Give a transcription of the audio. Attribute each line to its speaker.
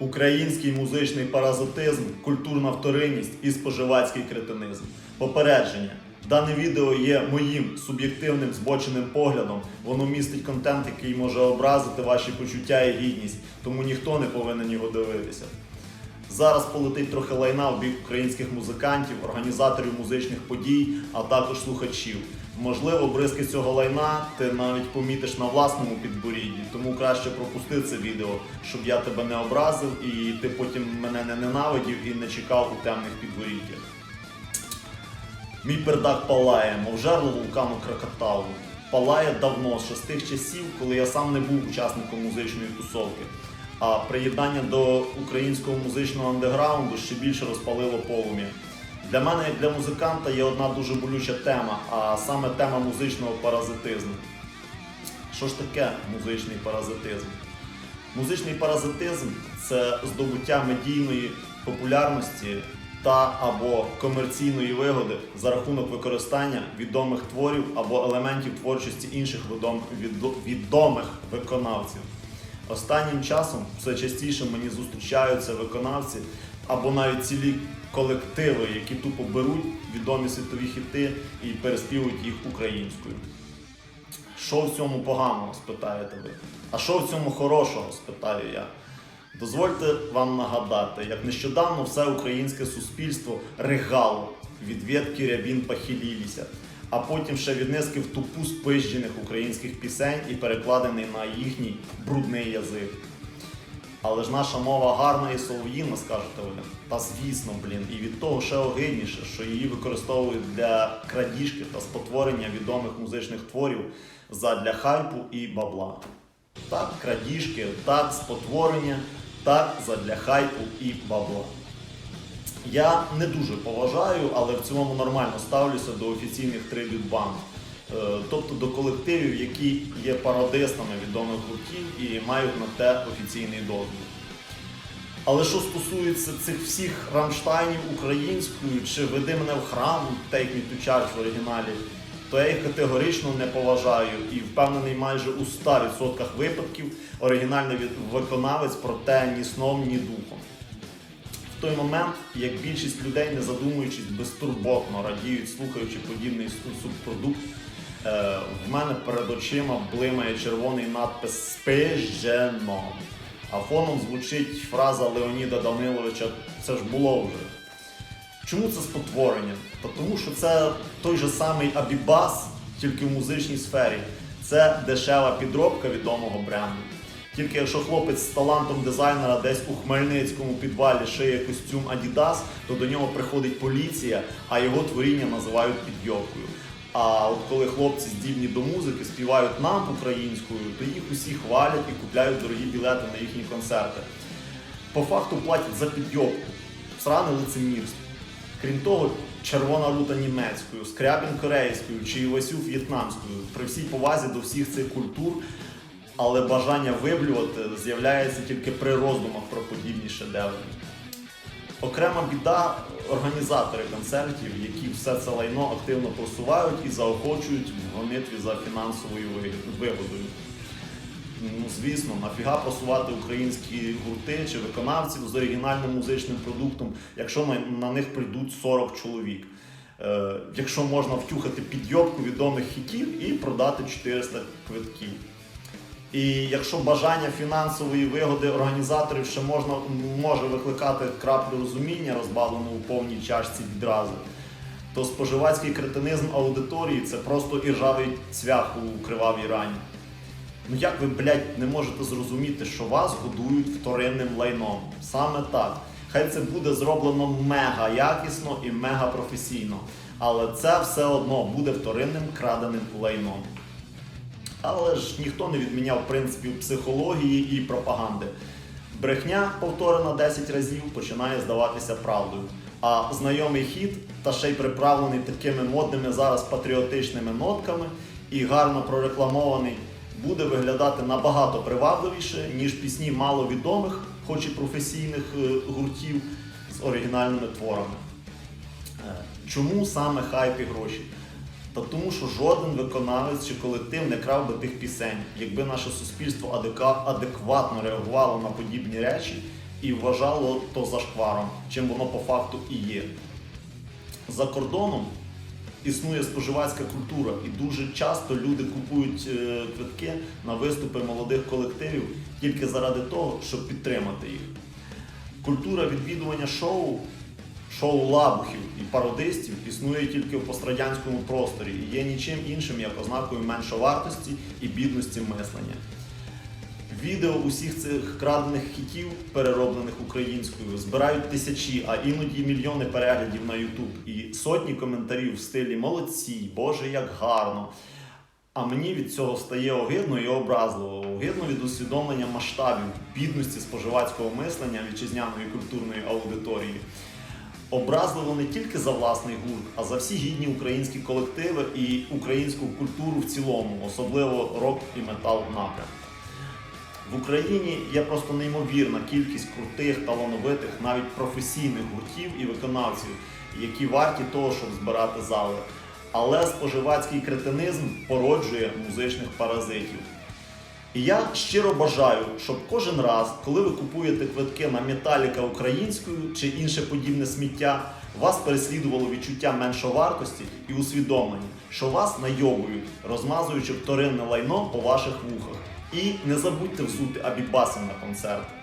Speaker 1: Український музичний паразитизм, культурна вторинність і споживацький кретинизм. Попередження. Дане відео є моїм суб'єктивним збоченим поглядом. Воно містить контент, який може образити ваші почуття і гідність, тому ніхто не повинен його дивитися. Зараз полетить трохи лайна в бік українських музикантів, організаторів музичних подій, а також слухачів. Можливо, бризки цього лайна ти навіть помітиш на власному підборідді, тому краще пропусти це відео, щоб я тебе не образив і ти потім мене не ненавидів і не чекав у темних підборіддях. Мій пердак палає, мов жерло вулкану Кракатау. Палає давно, ще з тих часів, коли я сам не був учасником музичної тусовки. А приєднання до українського музичного андеграунду ще більше розпалило полум'я. Для мене, як для музиканта, є одна дуже болюча тема, а саме тема музичного паразитизму. Що ж таке музичний паразитизм? Музичний паразитизм це здобуття медійної популярності та або комерційної вигоди за рахунок використання відомих творів або елементів творчості інших відомих виконавців. Останнім часом все частіше мені зустрічаються виконавці або навіть цілі колективи, які тупо беруть відомі світові хіти і переспівують їх українською. Що в цьому поганого? спитаєте ви. А що в цьому хорошого? спитаю я. Дозвольте вам нагадати, як нещодавно все українське суспільство ригало від ветки рябін похилілися, а потім ще від низки в тупу спизджених українських пісень і перекладений на їхній брудний язик. Але ж наша мова гарна і солов'їна, скажете ви. Та звісно, блін, і від того ще огидніше, що її використовують для крадіжки та спотворення відомих музичних творів задля хайпу і бабла. Так, крадіжки, так, спотворення, так, задля хайпу і бабла. Я не дуже поважаю, але в цілому нормально ставлюся до офіційних трибют банд. Е, Тобто до колективів, які є пародистами відомих гуртів і мають на те офіційний дозвіл. Але що стосується цих всіх рамштайнів українською, чи веди мене в храм, Take Me to Church в оригіналі, то я їх категорично не поважаю і впевнений майже у 100% випадків оригінальний виконавець про те ні сном, ні духом. В той момент, як більшість людей, не задумуючись, безтурботно радіють, слухаючи подібний субпродукт, е, в мене перед очима блимає червоний надпис Спижено. А фоном звучить фраза Леоніда Даниловича Це ж було вже. Чому це спотворення? Та тому що це той же самий Абібас, тільки в музичній сфері. Це дешева підробка відомого бренду. Тільки якщо хлопець з талантом дизайнера десь у Хмельницькому підвалі шиє костюм Adidas, то до нього приходить поліція, а його творіння називають підйобкою. А от коли хлопці здібні до музики співають нам українською, то їх усі хвалять і купляють дорогі білети на їхні концерти. По факту платять за підйобку, сране лицемірство. Крім того, червона рута німецькою, скрябін корейською чи Івасюк в'єтнамською. При всій повазі до всіх цих культур, але бажання виблювати з'являється тільки при роздумах про подібні шедеври. Окрема біда організатори концертів, які все це лайно активно просувають і заохочують в гонитві за фінансовою вигодою. Ну, звісно, нафіга просувати українські гурти чи виконавців з оригінальним музичним продуктом, якщо на, них прийдуть 40 чоловік. Е, якщо можна втюхати підйобку відомих хітів і продати 400 квитків. І якщо бажання фінансової вигоди організаторів ще можна може викликати краплю розуміння, розбавлену у повній чашці відразу, то споживацький кретинизм аудиторії це просто іржавий цвях у кривавій рані. Ну як ви, блядь, не можете зрозуміти, що вас годують вторинним лайном? Саме так. Хай це буде зроблено мега якісно і мега професійно, але це все одно буде вторинним краденим лайном. Але ж ніхто не відміняв принципів психології і пропаганди. Брехня, повторена 10 разів, починає здаватися правдою. А знайомий хід, та ще й приправлений такими модними зараз патріотичними нотками і гарно прорекламований, буде виглядати набагато привабливіше, ніж пісні маловідомих, хоч і професійних е, гуртів з оригінальними творами. Е, Чому саме хайп і гроші? Та тому, що жоден виконавець чи колектив не крав би тих пісень. Якби наше суспільство адекватно реагувало на подібні речі і вважало то зашкваром, чим воно по факту і є. За кордоном існує споживацька культура, і дуже часто люди купують е, квитки на виступи молодих колективів тільки заради того, щоб підтримати їх. Культура відвідування шоу, шоу лабухів і пародистів існує тільки в пострадянському просторі і є нічим іншим, як ознакою меншовартості і бідності мислення. Відео усіх цих крадених хітів, перероблених українською, збирають тисячі, а іноді мільйони переглядів на YouTube і сотні коментарів в стилі молодці, Боже, як гарно. А мені від цього стає огидно і образливо. Огидно від усвідомлення масштабів бідності споживацького мислення вітчизняної культурної аудиторії. Образливо не тільки за власний гурт, а за всі гідні українські колективи і українську культуру в цілому, особливо рок і метал напрям. В Україні є просто неймовірна кількість крутих, талановитих, навіть професійних гуртів і виконавців, які варті того, щоб збирати зали. Але споживацький кретинизм породжує музичних паразитів. І я щиро бажаю, щоб кожен раз, коли ви купуєте квитки на металіка українською чи інше подібне сміття, вас переслідувало відчуття меншовартості і усвідомлення, що вас найобують, розмазуючи вторинне лайно по ваших вухах. І не забудьте взути абібасом на концерт.